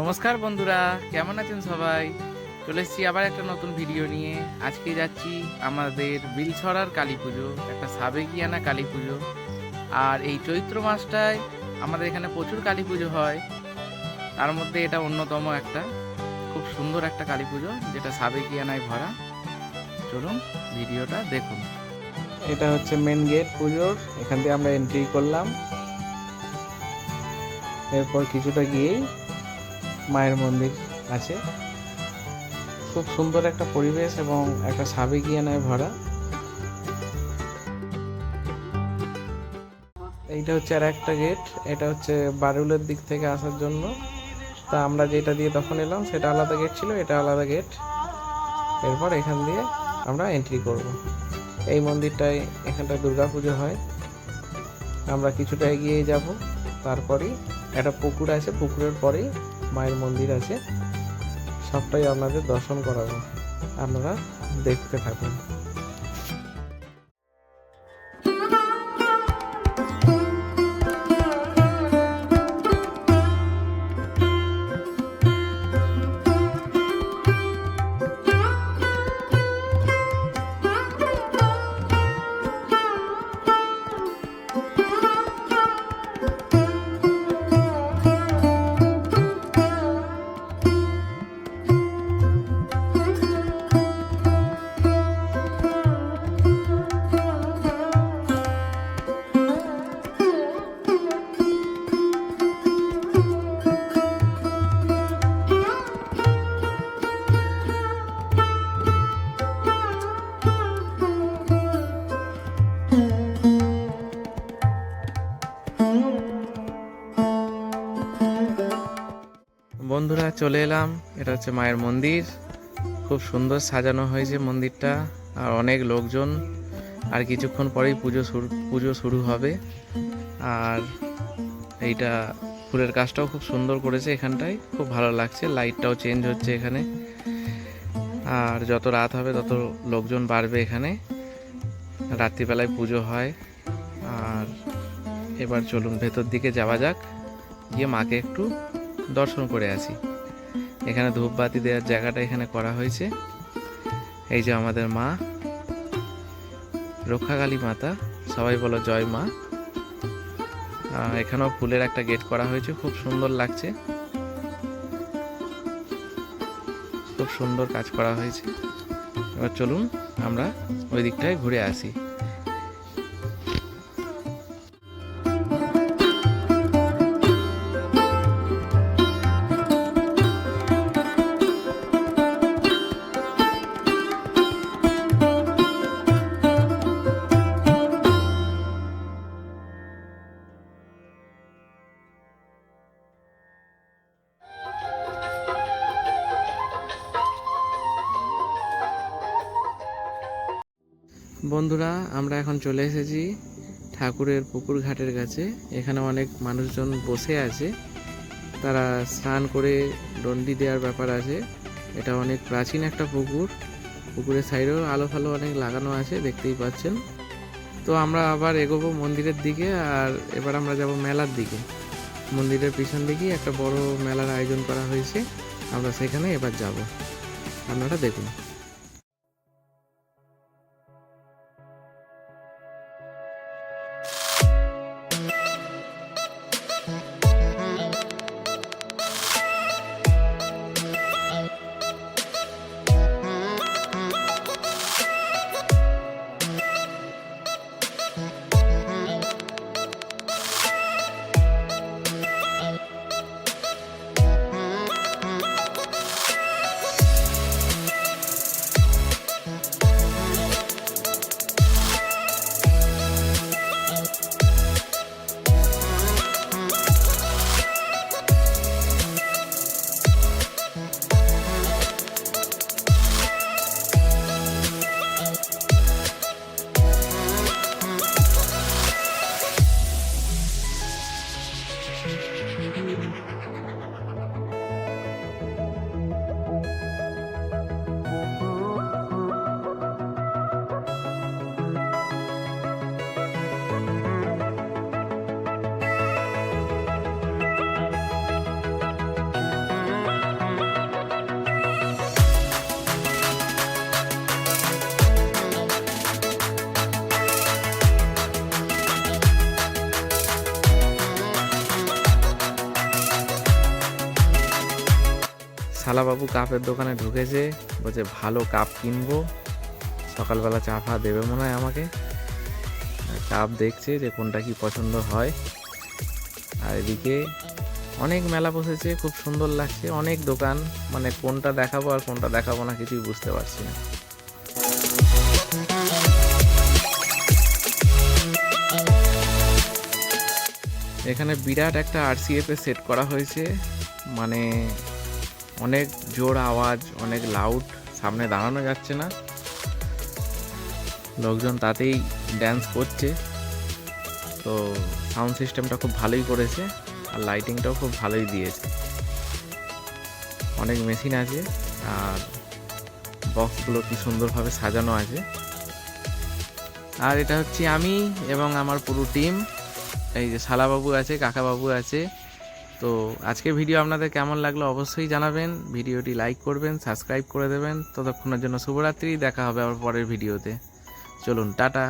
নমস্কার বন্ধুরা, কেমন আছেন সবাই? চলে এসেছি আবার একটা নতুন ভিডিও নিয়ে। আজকে যাচ্ছি আমাদের বিলছড়ার কালী পুজো, একটা সাবেকিয়ানা কালী পুজো। আর এই চৈত্র মাসটায় আমাদের এখানে প্রচুর কালী পুজো হয়। তার মধ্যে এটা অন্যতম একটা, খুব সুন্দর একটা কালী পুজো, যেটা সাবেকিয়ানায় ভরা। চলুন ভিডিওটা দেখুন। এটা হচ্ছে মেন গেট পুজোর, এখান দিয়ে আমরা এন্ট্রি করলাম। এরপর কিছুটা গিয়েই মায়ের মন্দির আছে। খুব সুন্দর একটা পরিবেশ এবং একটা সাবেকিয়ানায় ভরা। এইটা হচ্ছে আর একটা গেট এটা হচ্ছে বারুলের দিক থেকে আসার জন্য। তা আমরা যেটা দিয়ে তখন এলাম, সেটা আলাদা গেট ছিল, এটা আলাদা গেট এরপর এখান দিয়ে আমরা এন্ট্রি করব। এই মন্দিরটায় এখানটায় দুর্গা পুজো হয়। আমরা কিছুটা এগিয়ে যাব, তারপরেই একটা পুকুর আছে, পুকুরের পরেই মায়ের মন্দির আছে সবটাই আপনাদের দর্শন করাবো। আপনারা দেখতে থাকুন। বন্ধুরা চলে এলাম। এটা হচ্ছে মায়ের মন্দির। খুব সুন্দর সাজানো হয়েছে মন্দিরটা। আর অনেক লোকজন। আর কিছুক্ষণ পরেই পুজো শুরু পুজো শুরু হবে। আর এইটা ফুলের কাজটাও খুব সুন্দর করেছে এখানটায়। খুব ভালো লাগছে। লাইটটাও চেঞ্জ হচ্ছে এখানে। আর যত রাত হবে, তত লোকজন বাড়বে এখানে। রাত্রিবেলায় পুজো হয়। আর এবার চলুন ভেতর দিকে যাওয়া যাক। গিয়ে মাকে একটু দর্শন করে আসি এখানে ধূপবাতি দেওয়ার জায়গাটা এখানে করা হয়েছে। এই যে আমাদের মা, রক্ষাকালী মাতা, সবাই বলো জয় মা। এখানেও ফুলের একটা গেট করা হয়েছে, খুব সুন্দর লাগছে। খুব সুন্দর কাজ করা হয়েছে। এবার চলুন আমরা ওই দিকটায় ঘুরে আসি। বন্ধুরা, আমরা এখন চলে এসেছি ঠাকুরের পুকুর ঘাটের কাছে। এখানে অনেক মানুষজন বসে আছে। তারা স্নান করে ডন্ডি দেওয়ার ব্যাপার আছে। এটা অনেক প্রাচীন একটা পুকুর। পুকুরের সাইডেও আলো ফালো অনেক লাগানো আছে, দেখতেই পাচ্ছেন। তো আমরা আবার এগোবো মন্দিরের দিকে, আর এবার আমরা যাব মেলার দিকে। মন্দিরের পিছন দিকেই একটা বড় মেলার আয়োজন করা হয়েছে। আমরা সেখানে এবার যাব। আপনারা দেখুন। শালাবাবু কাপের দোকানে ঢুকেছে, বলছে, ভালো কাপ কিনবো। সকালবেলা চা ফা দেবে মনে হয় আমাকে। কাপ দেখছে যে কোনটা কি পছন্দ হয়। আর এদিকে অনেক মেলা বসেছে, খুব সুন্দর লাগছে। অনেক দোকান মানে কোনটা দেখাবো আর কোনটা দেখাবো না কিছুই বুঝতে পারছি না। এখানে বিরাট একটা আরসিএফ এ সেট করা হয়েছে। মানে অনেক জোর আওয়াজ, অনেক লাউড সামনে দাঁড়ানো যাচ্ছে না। লোকজন তাতেই ড্যান্স করছে। তো সাউন্ড সিস্টেমটা খুব ভালোই করেছে আর লাইটিংটাও খুব ভালোই দিয়েছে। অনেক মেশিন আছে আর বক্সগুলো কি সুন্দরভাবে সাজানো আছে। আর এটা হচ্ছে আমি এবং আমার পুরো টিম এই যে শালাবাবু আছে, কাকাবাবু আছে তো আজকে ভিডিও আপনাদের কেমন লাগল অবশ্যই জানাবেন। ভিডিওটি লাইক করবেন সাবস্ক্রাইব করে দেবেন। ততক্ষণের জন্য শুভরাত্রি, দেখা হবে আবার পরের ভিডিওতে চলুন, টাটা।